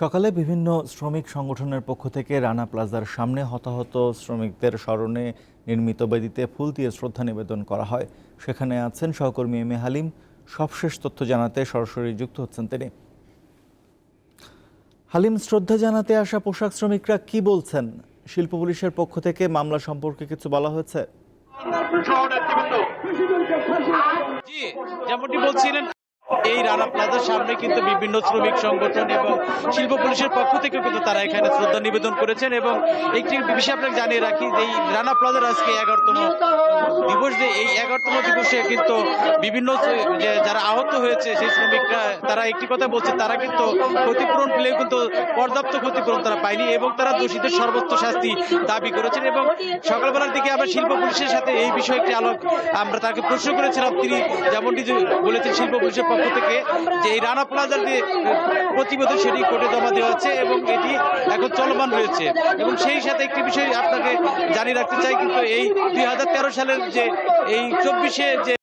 সকালে বিভিন্ন শ্রমিক সংগঠনের পক্ষ থেকে রানা প্লাজার সামনে হতাহত শ্রমিকদের স্মরণে নির্মিত বেদিতে ফুল দিয়ে শ্রদ্ধা নিবেদন করা হয়। সেখানে আছেন সহকর্মী এম এ হালিম। সবশেষ তথ্য জানাতে সরাসরি যুক্ত হচ্ছেন তিনি। হালিম, শ্রদ্ধা জানাতে আসা পোশাক শ্রমিকরা কি বলছেন? শিল্প পুলিশের পক্ষ থেকে মামলা সম্পর্কে কিছু বলা হয়েছে? যেমনটি বলছিলেন এই রানা প্লাজার সামনে কিন্তু বিভিন্ন শ্রমিক সংগঠন এবং শিল্প পুলিশের পক্ষ থেকে কিন্তু তারা এখানে শ্রদ্ধা নিবেদন করেছেন এবং একটি বিষয় আপনাকে জানিয়ে রাখি যে এই রানা প্লাজার আজকে এগারোতম দিবস, যে এই এগারোতম দিবসে কিন্তু বিভিন্ন যে যারা আহত হয়েছে সেই শ্রমিকরা, তারা একটি কথা বলছে, তারা কিন্তু ক্ষতিপূরণ পেলেও কিন্তু পর্যাপ্ত ক্ষতিপূরণ তারা পায়নি এবং তারা দোষীদের সর্বোচ্চ শাস্তি দাবি করেছেন এবং সকালবেলার দিকে আমরা শিল্প পুলিশের সাথে এই বিষয়ে একটি আলোক, আমরা তাকে প্রশ্ন করেছিলাম, তিনি যেমনটি বলেছেন, শিল্প পুলিশের পক্ষ থেকে যে এই রানা প্লাজার যে প্রতিবেদন সেটি কোর্টে জমা দেওয়া হচ্ছে এবং এটি এখন চলমান রয়েছে। এবং সেই সাথে একটি বিষয় আপনাকে জানিয়ে রাখতে চাই, কিন্তু এই দুই হাজার তেরো সালের যে এই চব্বিশে যে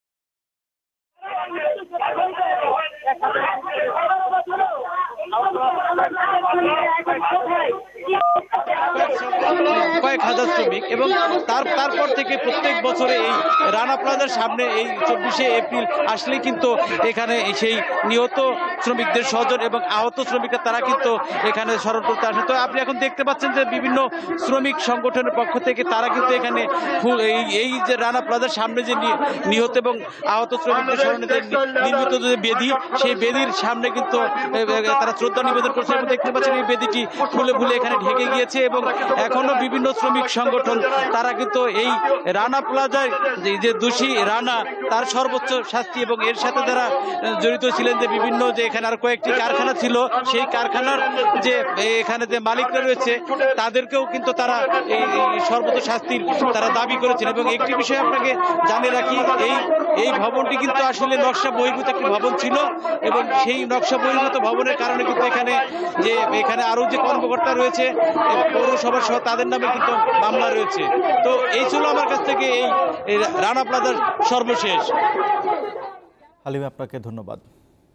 কয়েক হাজার শ্রমিক এবং তার, তারপর থেকে প্রত্যেক বছরে এই রানা প্লাজার সামনে এই চব্বিশে এপ্রিল আসলে কিন্তু এখানে সেই নিহত শ্রমিকদের স্বজন এবং আহত শ্রমিকরা, তারা কিন্তু এখানে স্মরণ করতে আসে। তো আপনি এখন দেখতে পাচ্ছেন যে বিভিন্ন শ্রমিক সংগঠনের পক্ষ থেকে তারা কিন্তু এখানে এই যে রানা প্লাজার সামনে যে নিহত এবং আহত শ্রমিকদের স্মরণে নির্মিত যে বেদি, সেই বেদির সামনে কিন্তু তারা শ্রদ্ধা নিবেদন করছে এবং দেখতে পাচ্ছেন এই বেদিটি ফুলে ফুলে এখানে ঢেকে গিয়েছে এবং এখনও বিভিন্ন শ্রমিক সংগঠন, তারা কিন্তু এই রানা প্লাজায় যে যে দোষী রানা, তার সর্বোচ্চ শাস্তি এবং এর সাথে যারা জড়িত ছিলেন যে বিভিন্ন যে এখানে আর কয়েকটি কারখানা ছিল, সেই কারখানার যে এখানে যে মালিকরা রয়েছে, তাদেরকেও কিন্তু তারা এই সর্বোচ্চ শাস্তির তারা দাবি করেছেন। এবং একটি বিষয় আপনাকে জানিয়ে রাখি, এই এই ভবনটি কিন্তু আসলে নকশা বহির্ভূত একটি ভবন ছিল এবং সেই নকশা বহির্ভূত ভবনের কারণে কিন্তু এখানে যে, এখানে আরও যে কর্মকর্তা রয়েছে এই পৌরসভা সহ তাদের নামে কিন্তু মামলা রয়েছে। তো এই ছিল আমার কাছ থেকে এই রানা প্লাজার সর্বশেষ। হালিম আপনাকে ধন্যবাদ।